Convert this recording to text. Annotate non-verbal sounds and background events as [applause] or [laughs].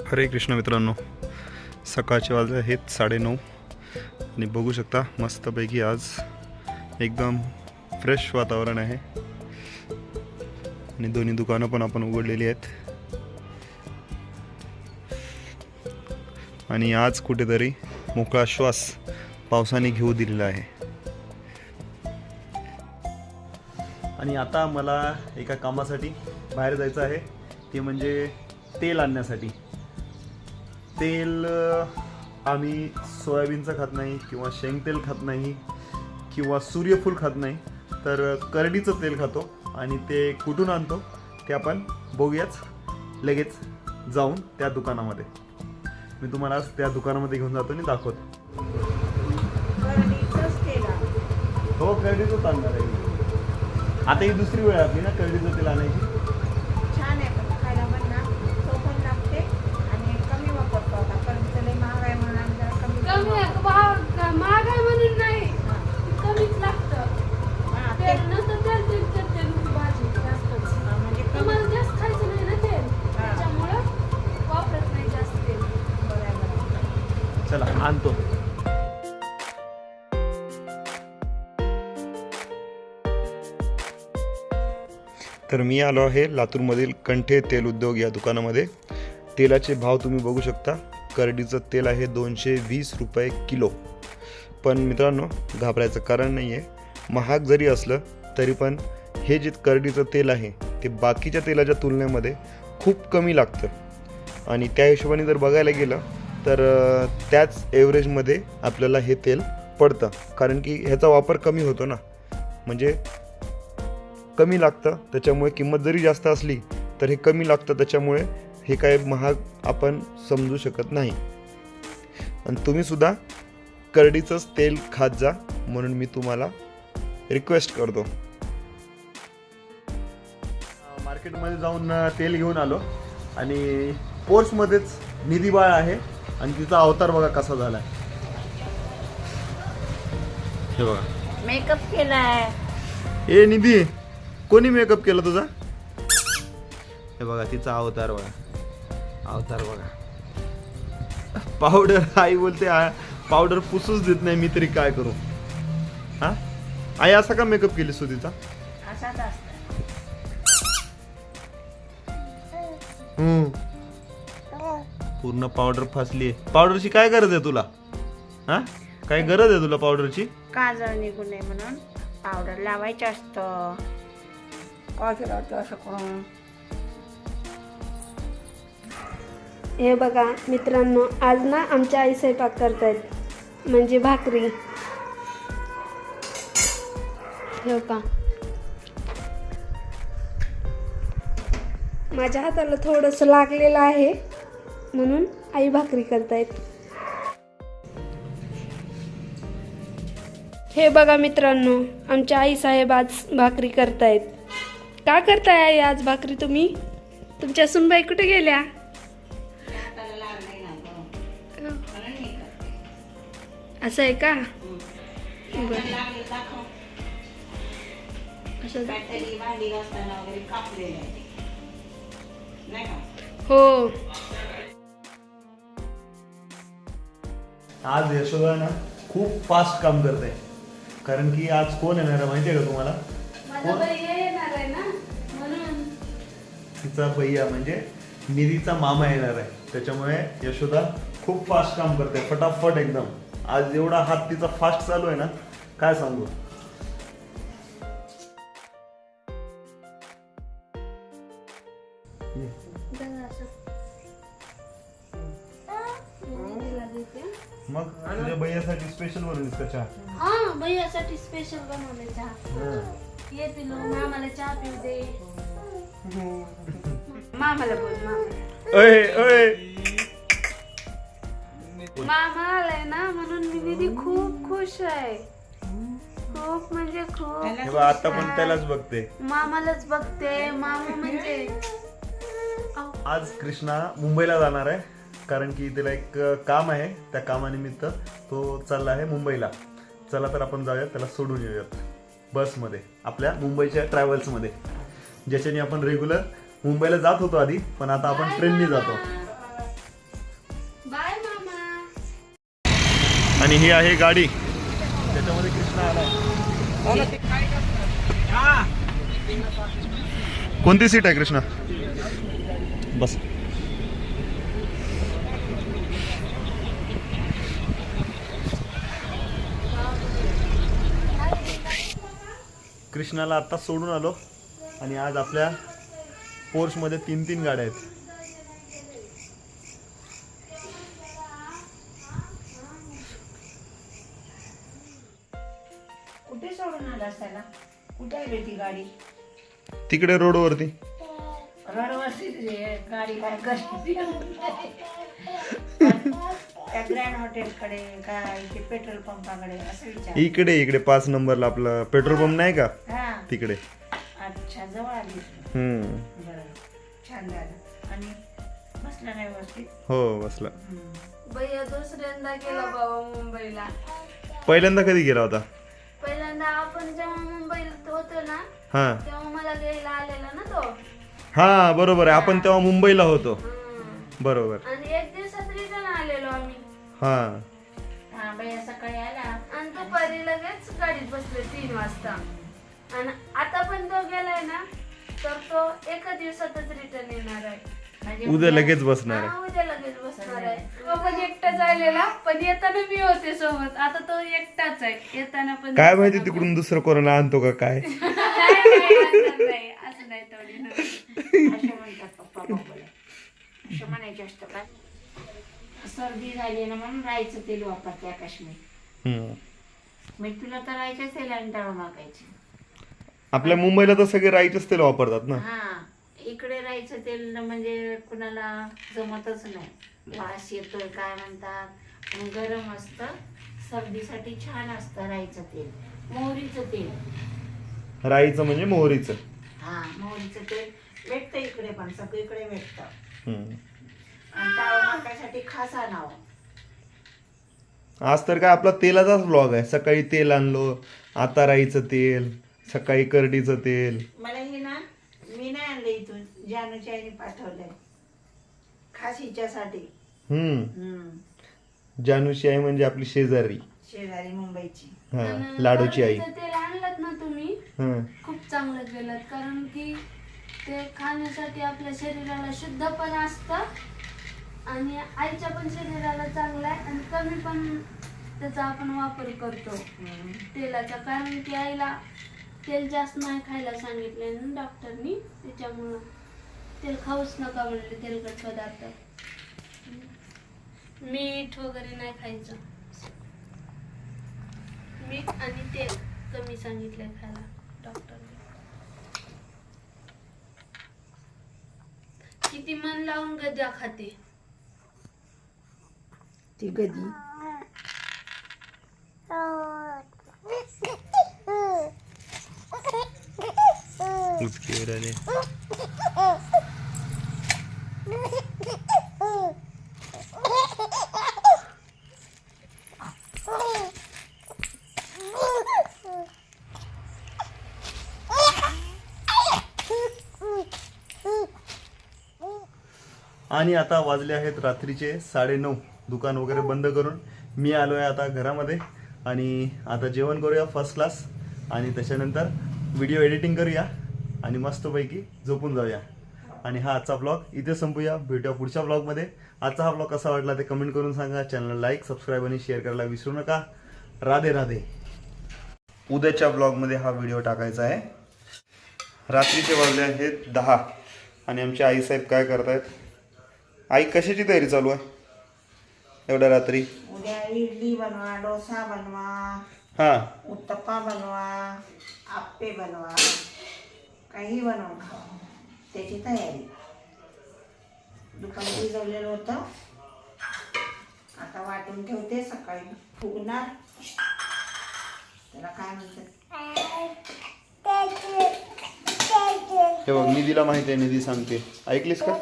हरे कृष्ण मित्रांनो सकाळचे वाजले आहेत साडेनऊ. आणि बघू शकता मस्तपैकी आज एकदम फ्रेश वातावरण आहे. आणि दोन्ही दुकानं पण आपण उघडलेली आहेत. आणि आज कुठेतरी मोकळा श्वास पावसाने घेऊ दिलेला आहे. आणि आता मला एका कामासाठी बाहेर जायचं आहे. ते म्हणजे तेल आणण्यासाठी. तेल आम्ही सोयाबीनचं खात नाही किंवा शेंगतेल खात नाही किंवा सूर्यफूल खात नाही तर करडीचं तेल खातो आणि ते कुठून आणतो ते आपण बघूयाच लगेच जाऊन त्या दुकानामध्ये मी तुम्हाला आज त्या दुकानामध्ये घेऊन जातो आणि दाखवतो. हो करडीचंच आणणार आहे. आता ही दुसरी वेळ आपली ना करडीचं तेल आणायची छान आहे पण खायला पण ना तो पण लागते आणि कमी वापरतो आता करडीचं लय महाग आहे म्हणून आम्ही जरा कमी कमी आहे, भाव महाग आहे म्हणून नाही कमीच लागतं. हा, तेल ते- नसतं तेल तेल तेल तेल भाजी जास्तच हा, म्हणजे कमी. तुम्हाला जास्त खायचं नाही ना तेल. त्याच्यामुळं वापरत नाही जास्त तेल. बघायला चला आणतो. तर मी आलो आहे लातूरमधील कंठे तेल उद्योग या दुकानामध्ये. तेलाचे भाव तुम्ही बघू शकता. करडीचं तेल आहे दोनशे वीस रुपये किलो. पण मित्रांनो घाबरायचं कारण नाही आहे महाग जरी असलं तरी पण हे जे करडीचं तेल आहे ते बाकीच्या तेलाच्या तुलनेमध्ये खूप कमी लागतं. आणि त्या हिशोबाने जर बघायला गेलं तर त्याच एव्हरेजमध्ये आपल्याला हे तेल पडतं. कारण की ह्याचा वापर कमी होतो ना. म्हणजे कमी लागतं त्याच्यामुळे किंमत जरी जास्त असली तर हे कमी लागतं त्याच्यामुळे हे काय महाग आपण समजू शकत नाही. आणि तुम्हीसुद्धा करडीचंच तेल खात जा म्हणून मी तुम्हाला रिक्वेस्ट करतो. मार्केटमध्ये जाऊन तेल घेऊन आलो. आणि पोर्समध्येच निधी बाळ आहे. आणि तिचा अवतार बघा कसा झाला हे बघा. मेकअप केलाय. ए निधी कोणी मेकअप केला तुझा? हे बघा तिचा अवतार बघा. अवतार बघा. पावडर आई बोलते "आ- पावडर पुसूच देत नाही मी तरी काय करू? हा? आई असा का मेकअप असाच असतं. हम्म. पूर्ण पावडर फासली पावडरची काय गरज आहे तुला? हा? काय गरज आहे तुला पावडरची? काजळ निघू नये म्हणून पावडर लावायचं असतं. असं करून. हे बघा मित्रांनो आज ना आमच्या आई स्वयंपाक करतायत. म्हणजे भाकरी. हो का? माझ्या हाताला थोडंसं लागलेलं आहे म्हणून आई भाकरी करतायत. हे बघा मित्रांनो आमच्या आई साहेब आज भाकरी करतायत. का करताय आई आज भाकरी तुम्ही? तुमच्या सुनबाई कुठे गेल्या? असं आहे का? हो. आज यशोदा ना खूप फास्ट काम करते कारण की आज कोण येणार आहे माहिती आहे का तुम्हाला? माझा बाई येणार आहे ना? म्हणून. तिचा भैया म्हणजे निधीचा मामा येणार आहे. त्याच्यामुळे यशोदा खूप फास्ट काम करते फटाफट एकदम. आज एवढा हात तिचा फास्ट चालू आहे ना काय सांगू? मग तुझ्या भैयासाठी स्पेशल बनवलीस का चहा? हा भैयासाठी स्पेशल बनवले चहा. येतील मामाला चहा पिऊ दे. मामाला बोल मामा अय अय मामा आलाय ना म्हणून मी निधी खूप खुश आहे. खूप म्हणजे खूप हे बघ, आता पण त्यालाच बघते. मामालाच बघते मामा म्हणजे अहो, [laughs] आज कृष्णा मुंबईला जाणार आहे कारण की त्याला एक अ, काम आहे त्या कामानिमित्त तो चालला आहे मुंबईला. चला तर आपण जाऊयात त्याला सोडून येऊयात. बसमध्ये आपल्या मुंबईच्या ट्रॅव्हल्समध्ये ज्याच्याने आपण रेग्युलर मुंबईला जात होतो आधी पण आता आपण ट्रेननी जातो. आणि ही आहे गाडी. त्याच्यामध्ये कृष्णा आला कोणती सीट आहे कृष्णा? बस. कृष्णाला आत्ता सोडून आलो आणि आज आपल्या पोर्समध्ये तीन तीन गाड्या आहेत. सोडून आलास त्याला कुठे आहे रे ती गाडी? तिकडे रोडवरती रडवरती गाडी काय करते? त्या ग्रँड हॉटेलकडे काय ते पेट्रोल पंपाकडे असं विचार इकडे इकडे पाच नंबरला आपला पेट्रोल पंप नाही का? हा. तिकडे. अच्छा जवळ आली. हम्म. बरं छान झालं. आणि बसला नाही व्यवस्थित? हो बसला. हम्म. भैया दुसऱ्यांदा गेला बाबा मुंबईला. पहिल्यांदा कधी गेला होता? पहिल्यांदा आपण जेव्हा मुंबईत होतो ना हा. तेव्हा मला घ्यायला आलेला ना तो. हा बरोबर आहे. आपण तेव्हा मुंबईला होतो. हम्म. बरोबर. आणि एक दिवसात रिटर्न आलेलो आम्ही. हा. हा बाई सकाळी आला. आणि दुपारी लगेच गाडीत बसले तीन वाजता. आणि आता पण तो गेलाय ना तर तो एका दिवसातच रिटर्न येणार आहे. उद्या लगेच बसणार आहे. हा, उद्या लगेच बसणार आहे. तो पण एकटाच आलेला पण येताना मी होते सोबत. आता तो एकटाच आहे. येताना पण काय माहिती तिकडून दुसरं कोरोना आणतो का काय? [laughs] नाही, नाही, असं नाही असं नाही थोडी ना. असे म्हणतात पप्पा पप्पाला असं म्हणायचे असतं का? सर्दी झाली ना म्हणून राहायचं तेल वापरते काश्मीर. हम्म. मी तुला तर राहायचंच तेल आणि डाळ मागायचे. आपल्या मुंबईला तर सगळे राईचंच तेल वापरतात ना. हा. इकडे राहायचं तेल म्हणजे कुणाला जमतच नाही. वास येतोय काय म्हणतात? गरम असतं. सर्दीसाठी छान असतं राहायचं तेल मोहरीचं तेल राईचं म्हणजे मोहरीचं. हा मोहरीचं तेल भेटतं इकडे पण सगळीकडे भेटतं. माकासाठी खास आणावं आज तर काय आपला तेलाचाच ब्लॉग आहे. सकाळी तेल आणलो आता राईचं तेल सकाळी करडीचं तेल. मला हे ना मी नाही आणलं इथून जानूच्या आईने पाठवलंय. खास हिच्यासाठी. हम्म. हम्म. जानूची आई म्हणजे आपली शेजारी. शेजारी मुंबईची. हा आणि लाडूची आई. तेल आणलं ना तुम्ही. हा. खूप चांगलं केलं कारण की ते खाण्यासाठी आपल्या शरीराला शुद्ध पण असतं आणि आईच्या पण शरीराला चांगलं आहे आणि कमी पण त्याचा आपण वापर करतो. हम्म. तेलाचा कारण की आईला तेल जास्त नाही खायला सांगितलंय ना डॉक्टरनी त्याच्यामुळं तेल खाऊच नका म्हणले तेलकट पदार्थ. मीठ वगैरे नाही खायचं. मीठ आणि तेल कमी सांगितलंय खायला डॉक्टरने. किती मन लावून गजा खाते. ती गदी. उचकी राहिले आणि आता वाजले आहेत रात्रीचे साडेनऊ. दुकान वगैरे बंद करून मी आलो आहे आता घरामध्ये. आणि आता जेवण करूया फर्स्ट क्लास आणि त्याच्यानंतर व्हिडिओ एडिटिंग करूया. आणि मस्तपैकी झोपून जाऊया. आणि हा आजचा ब्लॉग इथे संपूया. भेटूया पुढच्या ब्लॉगमध्ये आजचा हा ब्लॉग कसा वाटला ते कमेंट करून सांगा. चॅनल लाईक सबस्क्राईब आणि शेअर करायला विसरू नका. राधे राधे. उद्याच्या ब्लॉगमध्ये हा व्हिडिओ टाकायचा आहे. रात्रीचे वाजले आहेत दहा. आणि आमचे आईसाहेब काय करतायत? आई कशाची तयारी चालू आहे? एवढ्या रात्री? उद्या इडली बनवा डोसा बनवा हां. उत्तप्पा बनवा आप्पे बनवा. काही बनवून खावा. त्याची तयारी. दुकान भिजवलेलं होतं. आता वाटून ठेवते. सकाळी फुगणार. त्याला काय म्हणतात? हे बघ निधीला माहिती आहे निधी सांगते. ऐकलीस का?